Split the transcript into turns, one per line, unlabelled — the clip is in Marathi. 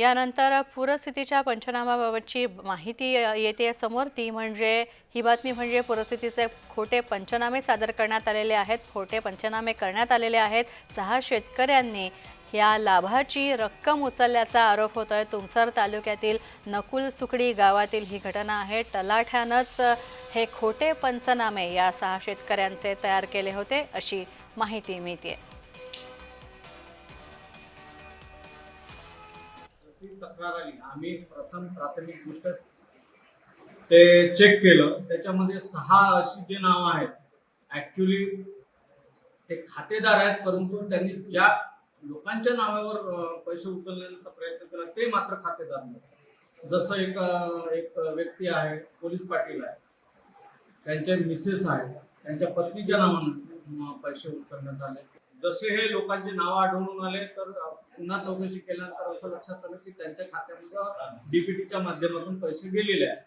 यानंतर पूरस्थितीच्या पंचनामाबाबतची माहिती येते समोर. ती म्हणजे ही बातमी म्हणजे पूरस्थितीचे खोटे पंचनामे सादर करण्यात आलेले आहेत. खोटे पंचनामे करण्यात आलेले आहेत. सहा शेतकऱ्यांनी या लाभाची रक्कम उचलल्याचा आरोप होत आहे तुमसर तालुक्यातील नकुल सुकडी गावातील ही घटना आहे. तलाठ्यानंच हे खोटे पंचनामे या सहा शेतकऱ्यांचे तयार केले होते अशी माहिती मिळते
अशी तक्रार आली. आम्ही प्रथम प्राथमिक गोष्ट ते चेक केलं. त्याच्यामध्ये सहा अशी जे नाव आहेत ऍक्च्युली ते खातेदार आहेत परंतु त्यांनी ज्या लोकांच्या नावावर पैसे उचलण्याचा प्रयत्न केला ते मात्र खातेदार नाही जसं एक एक व्यक्ती आहे पोलीस पाटील आहे. त्यांचे मिसेस आहेत. त्यांच्या पत्नीच्या नावानं पैसे उचलण्यात आले. जसे हे लोकांचे नाव आढळून आले तर पुन्हा चौकशी केल्यानंतर असं लक्षात आलं की त्यांच्या खात्यामध्ये डीपीटीच्या माध्यमातून पैसे गेलेले आहेत.